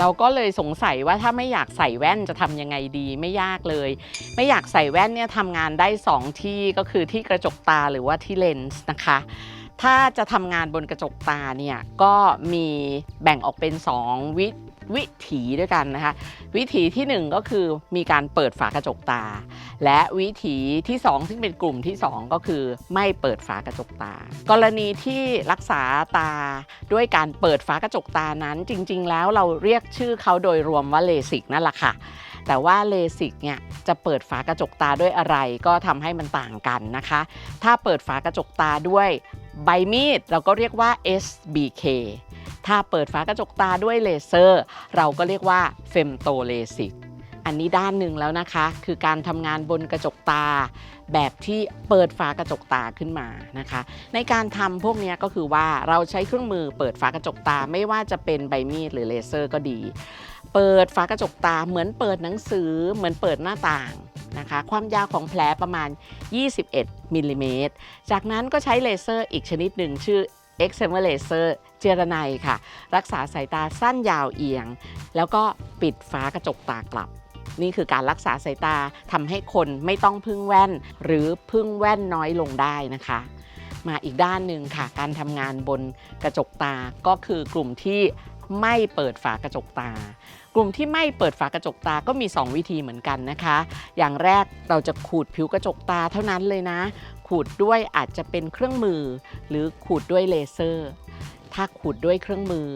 เราก็เลยสงสัยว่าถ้าไม่อยากใส่แว่นจะทำยังไงดีไม่ยากเลย ไม่อยากใส่แว่นเนี่ยทำงานได้ 2 ที่ก็คือที่กระจกตาหรือว่าที่เลนส์นะคะถ้าจะทำงานบนกระจกตาเนี่ยก็มีแบ่งออกเป็น 2 วิ วิถีด้วยกันนะคะ วิถีที่ 1 ก็คือมีการเปิดฝากระจกตา และวิถีที่ 2 ซึ่งเป็นกลุ่มที่ 2 ก็คือไม่เปิดฝากระจกตา กรณีที่รักษาตาด้วยการเปิดฝากระจกตานั้นจริง ๆ แล้วเราเรียกชื่อเขาโดยรวมว่าเลสิกนั่นแหละค่ะแต่ว่าเลสิกเนี่ยจะเปิดฝากระจกตาด้วยอะไรก็ทำให้มันต่างกันนะคะ ถ้าเปิดฝากระจกตาด้วยใบมีดเราก็เรียกว่า SBK ถ้าเปิดฝากระจกตาด้วยเลเซอร์ เราก็เรียกว่าเฟมโตเลสิกอันนี้ด้านหนึ่งแล้วนะคะ คือการทำงานบนกระจกตา แบบที่เปิดฝากระจกตาขึ้นมานะคะ ในการทำพวกนี้ก็คือว่าเราใช้เครื่องมือเปิดฝากระจกตาไม่ว่าจะเป็นใบมีดหรือเลเซอร์ก็ดี เปิดฝากระจกตาเหมือนเปิดหนังสือ เหมือนเปิดหน้าต่างนะคะความยาวของแผลประมาณ 21มิลลิเมตร จากนั้นก็ใช้เลเซอร์อีกชนิดหนึ่งชื่อ e x c e m e r laser เจรไนค่ะ รักษาสายตาสั้นยาวเอียง แล้วก็ปิดฟ้ากระจกตากลับ นี่คือการรักษาสายตาทำให้คนไม่ต้องพึ่งแว่น หรือพึ่งแว่นน้อยลงได้นะคะ มาอีกด้านหนึ่งค่ะ การทำงานบนกระจกตาก็คือกลุ่มที่ไม่เปิดฝากระจกตา ลุ่มที่ไม่เปิดฝากระจกตาก็มี 2 วิธีเหมือนกันนะคะ อย่างแรกเราจะขูดผิวกระจกตาเท่านั้นเลยนะ ขูดด้วยอาจจะเป็นเครื่องมือ หรือขูดด้วยเลเซอร์ ถ้าขูดด้วยเครื่องมือ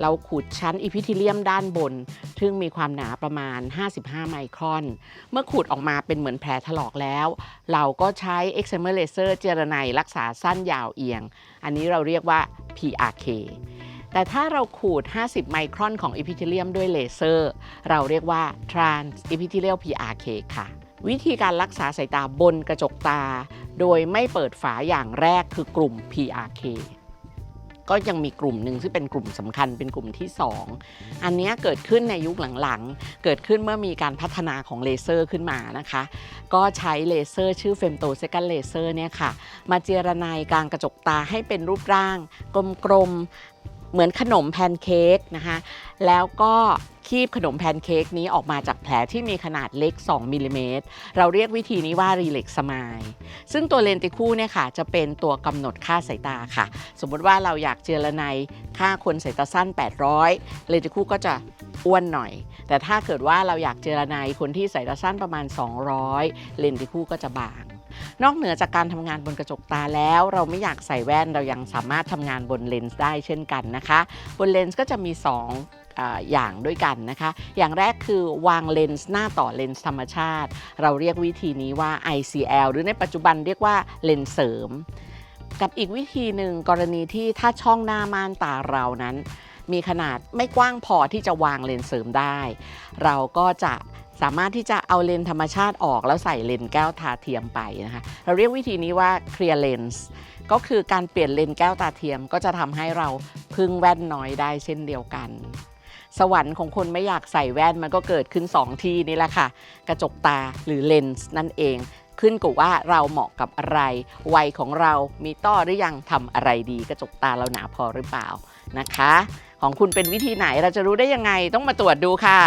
เราขูดชั้นอีพิทิเลียมด้านบน ซึ่งมีความหนาประมาณ 55 ไมครอน เมื่อขูดออกมาเป็นเหมือนแผลถลอกแล้ว เราก็ใช้ e x c e m e r laser เจรไนรักษาสั้นยาวเอียง อันนี้เราเรียกว่า PRK แต่ถ้าเราขูด 50 ไมครอนของอีพิทิเลียมด้วยเลเซอร์ เราเรียกว่า trans epithelial PRK ค่ะ วิธีการรักษาสายตาบนกระจกตา โดยไม่เปิดฝาอย่างแรกคือกลุ่ม PRK ก็ยังมีกลุ่มหนึ่งซึ่งเป็นกลุ่มสำคัญเป็นกลุ่มที่ 2 อันนี้เกิดขึ้นในยุคหลังๆ เกิดขึ้นเมื่อมีการพัฒนาของเลเซอร์ขึ้นมานะคะ ก็ใช้เลเซอร์ชื่อเฟมโตเซกันเลเซอร์เนี่ยค่ะ มาเจรไนกลางกระจกตาให้เป็นรูปร่าง กลมๆ เหมือนขนมแพนเค้กนะคะแล้วก็คีบขนมแพนเค้กนี้ออกมาจากแผลที่มีขนาดเล็ก 2มิลลิเมตรเราเรียกวิธีนี้ว่ารีเล็กสมายซึ่งตัวเลนติคู่เนี่ยค่ะ จะเป็นตัวกำหนดค่าสายตาค่ะ สมมติว่าเราอยากเจรไนค่าคนสายตาสั้น 800 เลนติคู่ก็จะอ้วนหน่อย แต่ถ้าเกิดว่าเราอยากเจรไนคนที่สายตาสั้นประมาณ 200 เลนติคู่ก็จะบาง นอกเหนือจากการทำงานบนกระจกตาแล้ว เราไม่อยากใส่แว่นเรายังสามารถทำงานบนเลนส์ได้เช่นกันนะคะ บนเลนส์ก็จะมี2อ่าอย่างด้วยกันนะคะ อย่างแรกคือวางเลนส์หน้าต่อเลนส์ธรรมชาติ เราเรียกวิธีนี้ว่า ICL หรือในปัจจุบันเรียกว่าเลนส์เสริม กับอีกวิธีหนึ่งกรณีที่ถ้าช่องหน้าม่านตาเรานั้น มีขนาดไม่กว้างพอที่จะวางเลนส์เสริมได้ เราก็จะสามารถที่จะเอาเลนส์ธรรมชาติออกแล้วใส่เลนส์แก้วตาเทียมไปนะคะเราเรียกวิธีนี้ว่า clear lens ก็คือการเปลี่ยนเลนส์แก้วตาเทียมก็จะทำให้เราพึ่งแว่นน้อยได้เช่นเดียวกัน สวรรค์ของคนไม่อยากใส่แว่นมันก็เกิดขึ้น 2 ที่นี่แหละค่ะ กระจกตาหรือเลนส์นั่นเอง ขึ้นกับว่าเราเหมาะกับอะไร วัยของเรามีต้อหรือยังทำอะไรดี กระจกตาเราหนาพอหรือเปล่านะคะ ของคุณเป็นวิธีไหนเราจะรู้ได้ยังไงต้องมาตรวจดูค่ะ